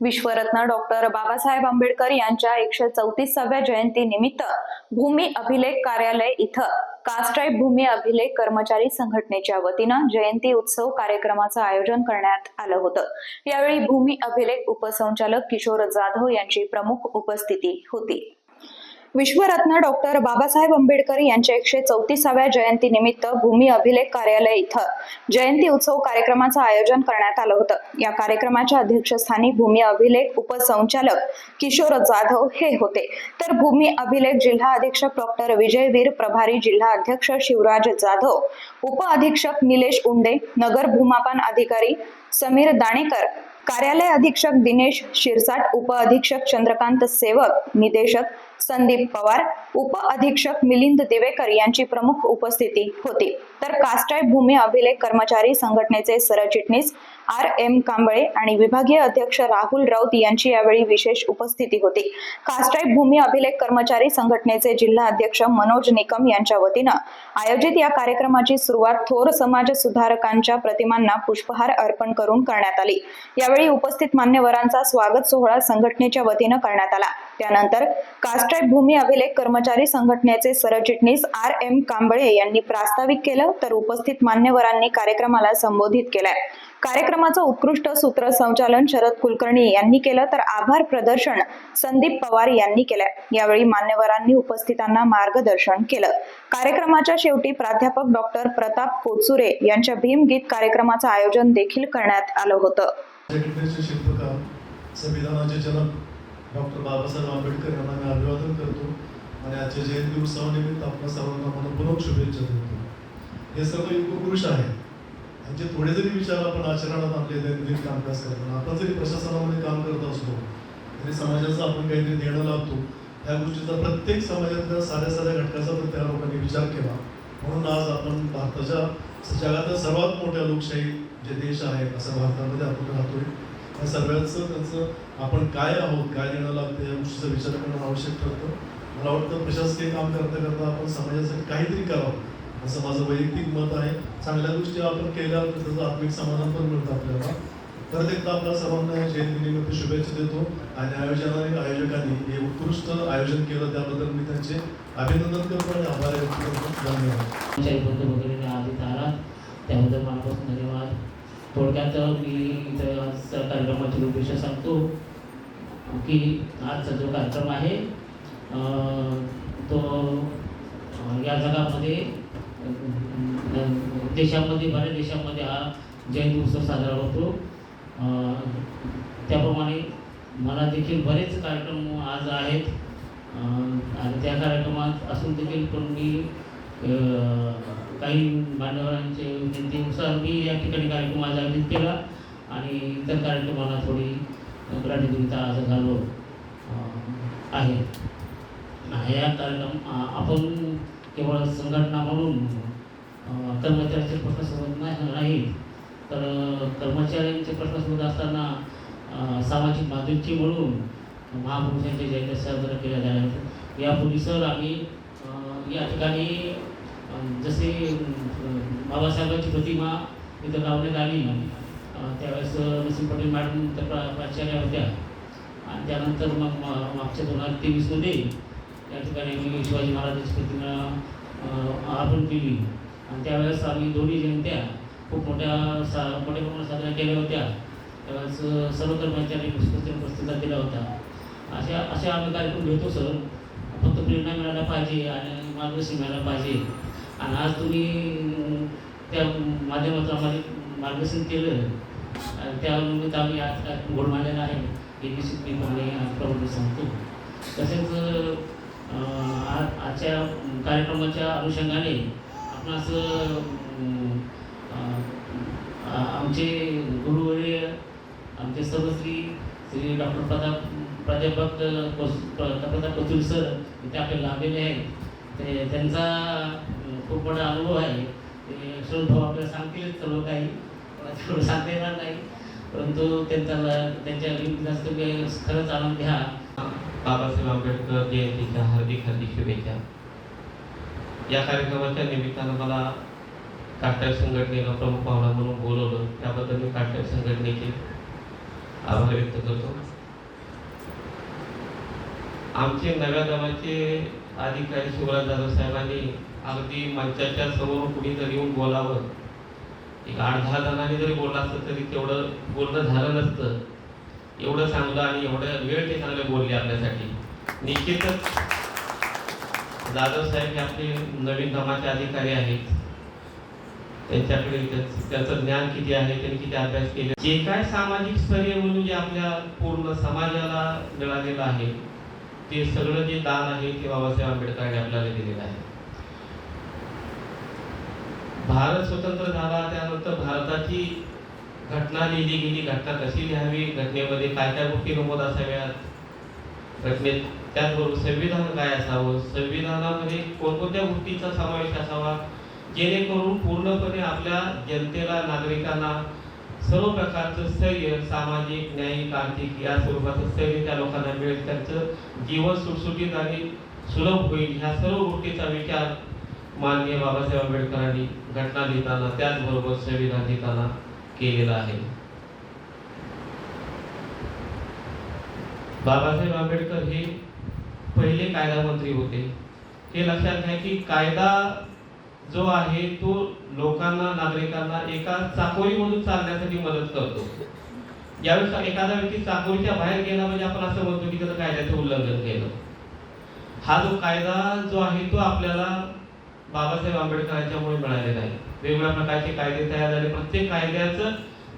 विश्वरत्न doctor Babasaheb Ambedkar यांच्या एकशे चौतीसाव्या जयंती निमित्त भूमी अभिलेख कार्यालय इथं कास्ट्राईब भूमी अभिलेख कर्मचारी संघटनेच्या वतीनं जयंती उत्सव कार्यक्रमाचं आयोजन करण्यात आलं होतं. यावेळी भूमी अभिलेख उपसंचालक किशोर जाधव यांची प्रमुख उपस्थिती होती. विश्वरत्न डॉक्टर बाबासाहेब आंबेडकर यांच्या एकशे चौतीसाव्या जयंती निमित्त भूमी अभिलेख कार्यालय इथं जयंती उत्सव कार्यक्रमाचं आयोजन करण्यात आलं होतं. या कार्यक्रमाच्या अध्यक्षस्थानी भूमी अभिलेख उपसंचालक किशोर जाधव हे होते. तर भूमी अभिलेख जिल्हा अधीक्षक डॉक्टर विजयवीर प्रभारी जिल्हा अध्यक्ष शिवराज जाधव उप अधीक्षक निलेश उंडे नगर भूमापन अधिकारी समीर दाणेकर कार्यालय अधीक्षक दिनेश शिरसाट उप अधीक्षक चंद्रकांत सेवक निदेशक संदीप पवार उप अधीक्षक मिलिंद दिवेकर यांची प्रमुख उपस्थिती होती. तर कास्टाय भूमी अभिलेख कर्मचारी संघटनेचे सरचिटणीस आर एम कांबळे आणि विभागीय अध्यक्ष राहुल राऊत यांची यावेळी विशेष उपस्थिती होती. कास्टाय भूमी अभिलेख कर्मचारी संघटनेचे जिल्हा अध्यक्ष मनोज निकम यांच्या वतीनं आयोजित या कार्यक्रमाची सुरुवात थोर समाज सुधारकांच्या प्रतिमांना पुष्पहार अर्पण करून करण्यात आली. यावेळी उपस्थित मान्यवरांचा स्वागत सोहळा संघटनेच्या वतीनं करण्यात आला. त्यानंतर कास्ट कास्ट्राईब भूमी अभिलेख कर्मचारी संघटनेचे सरचिटणीस आर एम कांबळे यांनी प्रास्ताविक केलं तर उपस्थित मान्यवरांनी कार्यक्रमाला संबोधित केलंय. कार्यक्रमाचं उत्कृष्ट सूत्रसंचालन शरद कुलकर्णी यांनी केलं तर आभार प्रदर्शन संदीप पवार यांनी केलंय. यावेळी मान्यवरांनी उपस्थितांना मार्गदर्शन केलं. कार्यक्रमाच्या शेवटी प्राध्यापक डॉक्टर प्रताप कोचुरे यांच्या भीम गीत कार्यक्रमाचं आयोजन देखील करण्यात आलं होतं. डॉक्टर बाबासाहेब आंबेडकर यांना मी अभिवादन करतो आणि आजच्या जयंती उत्सवानिमित्त आपल्या सर्वांना मनपूर्वक शुभेच्छा देतो. हे सर्व युगपुरुष आहेत. यांचे थोडे जरी विचार आपण आचरणात आणले दैनंदिन कामकाज करताना आपण जरी प्रशासनामध्ये काम करत असतो तरी समाजाचं आपण काहीतरी देणं लावतो त्या गोष्टीचा प्रत्येक समाजातल्या साध्या साध्या घटकाचा पण त्या लोकांनी विचार केला. म्हणून आज आपण भारताच्या जगातल्या सर्वात मोठ्या लोकशाही जे देश आहेत असं भारतामध्ये आपण राहतोय. या सगळ्याचं त्यांचं आपण काय आहोत काय देणं लागतं या गोष्टीचा विचार करणं आवश्यक ठरतं. मला वाटतं प्रशासकीय काम करता करता आपण समाजासाठी काहीतरी करावं. असं माझं वैयक्तिक मत आहे. चांगल्या गोष्टी आपण केल्या तर त्याचं आत्मिक समाधान पण मिळतं आपल्याला. परत एकदा आपल्या सर्वांना या जयंतीनिमित्त शुभेच्छा देतो आणि आयोजनाने आयोजकांनी हे उत्कृष्ट आयोजन केलं त्याबद्दल मी त्यांचे अभिनंदन करतो आणि आभार व्यक्त करतो. धन्यवाद. त्याबद्दल मनापासून धन्यवाद. थोडक्यात मी कार्यक्रमाची उद्देश सांगतो की आजचा जो कार्यक्रम आहे तो या जगामध्ये देशामध्ये बऱ्याच देशामध्ये हा जयंती उत्सव साजरा होतो. त्याप्रमाणे मला देखील बरेच कार्यक्रम आज आहेत. आणि त्या कार्यक्रमात असून देखील पण मी काही मान्यवरांचे विनंतीनुसार मी या ठिकाणी कार्यक्रम आज आयोजित केला. आणि इतर कार्यक्रमाला थोडी ग्रांटीदिता आज झालो आहे. ह्या कार्यक्रम आपण केवळ संघटना म्हणून कर्मचाऱ्यांचे प्रश्न सोडत नाही नाही. तर कर्मचाऱ्यांचे प्रश्न सोडत असताना सामाजिक बांधिलकी म्हणून महापुरुषांच्या जयंत्या साजरा केल्या जाणार यापूर्वी सर आम्ही या ठिकाणी जसे बाबासाहेबांची प्रतिमा इथं लावण्यात आली. नाही त्यावेळेस नसीम पटेल मॅडम त्या प्रा- प्राचार्या होत्या. आणि त्यानंतर मग मा- मागच्या दोन हजार तेवीसमध्ये या ठिकाणी आम्ही शिवाजी महाराजांची प्रतिमा अर्पण केली. आणि त्यावेळेस आम्ही दोन्ही जयंत्या खूप मोठ्या सा मोठ्या प्रमाणात साजऱ्या केल्या होत्या. त्यावेळेस सर्व कर्मचारी पुस्तकांनी दिला होता अशा अशा आम्ही कार्यक्रम घेतो सर. फक्त प्रेरणा मिळायला पाहिजे आणि मार्गदर्शन मिळायला पाहिजे. आणि आज तुम्ही त्या माध्यमातून आम्हाला मार्गदर्शन केलं. त्या त्यानिमित्त आम्ही आज काय गोड आहे. हे निश्चितपणे प्रबंध सांगतो. तसेच आजच्या कार्यक्रमाच्या अनुषंगाने आपण असं आमचे गुरुवर्य आमचे सर्वश्री श्री डॉक्टर प्रताप प्राध्यापक प्रताप कोथुल सर इथे आपल्याला लाभलेले आहेत. ते त्यांचा खूप मोठा अनुभव आहे. ते शोध भाऊ आपल्याला सांगतील सर्व काही. सांगता येणार नाही परंतु त्यांचा त्यांच्या जास्त खरंच आनंद घ्या बाबासाहेब आंबेडकर जयंतीच्या हार्दिक हार्दिक शुभेच्छा. या कार्यक्रमाच्या निमित्तानं मला काटाळ संघटनेला प्रमुख पाहुणा म्हणून बोलवलं. त्याबद्दल मी काटाळ संघटनेचे आभार व्यक्त करतो. आमचे नव्या नावाचे अधिकारी शिवराज जाधव साहेबांनी अगदी मंचाच्या समोर कुणीतरी येऊन बोलावं. एक आठ दहा जणांनी जरी बोललं असतं तरी तेवढं बोलणं झालं नसतं. एवढं चांगलं आणि एवढं वेळ ते चांगले बोलले आपल्यासाठी. निश्चितच जाधव साहेब हे आपले नवीन धमाचे अधिकारी आहेत. त्यांच्याकडे त्याचं ज्ञान किती आहे त्यांनी किती अभ्यास केले. जे काय सामाजिक स्तरीय म्हणून जे आपल्या पूर्ण समाजाला मिळालेलं आहे ते सगळं जे दान आहे ते बाबासाहेब आंबेडकरांनी आपल्याला दिलेलं आहे. भारत स्वतंत्र झाला त्यानंतर भारताची घटना लिहिली गेली घटना कशी लिहावी घटनेमध्ये काय काय गोष्टी नमूद असाव्यात? घटनेत त्याचबरोबर संविधान काय असावं? संविधानामध्ये कोणकोणत्या गोष्टीचा समावेश असावा? जेणेकरून पूर्णपणे आपल्या जनतेला नागरिकांना सर्व प्रकारचं स्थैर्य सामाजिक न्यायिक आर्थिक या स्वरूपाचं स्थैर्य त्या लोकांना मिळेल. त्यांचं जीवन सुटसुटीत आणि सुलभ होईल. ह्या सर्व गोष्टीचा विचार माननीय बाबासाहेब आंबेडकरांनी घटना लिहिताना त्याचबरोबर संविधान लिहिताना केलेला आहे. बाबासाहेब आंबेडकर हे पहिले कायदा मंत्री होते. हे लक्षात घ्या की कायदा जो आहे तो लोकांना नागरिकांना एका चाकोरीमधून चालण्यासाठी मदत करतो. ज्यावेळेस एखादा व्यक्ती चाकोरीच्या बाहेर गेला म्हणजे आपण असं म्हणतो की त्याचं कायद्याचं उल्लंघन केलं. हा जो कायदा जो आहे तो आपल्याला बाबासाहेब आंबेडकरांच्यामुळे मिळालेलं आहे. वेगवेगळ्या प्रकारचे कायदे तयार झाले. प्रत्येक कायद्याचं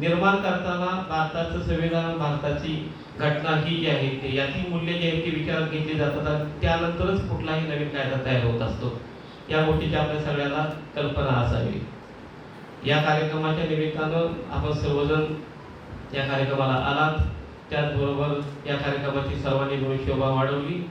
निर्माण करताना भारताचं संविधान भारताची घटना ही जी आहे ते याची मूल्य जी आहेत ती विचारात घेतली जातात त्यानंतरच कुठलाही नवीन कायदा तयार होत असतो. या गोष्टीची आपल्या सगळ्यांना कल्पना असावी. या कार्यक्रमाच्या निमित्तानं आपण सर्वजण या कार्यक्रमाला आलात. त्याचबरोबर या कार्यक्रमाची सर्वांनी मिळून शोभा वाढवली.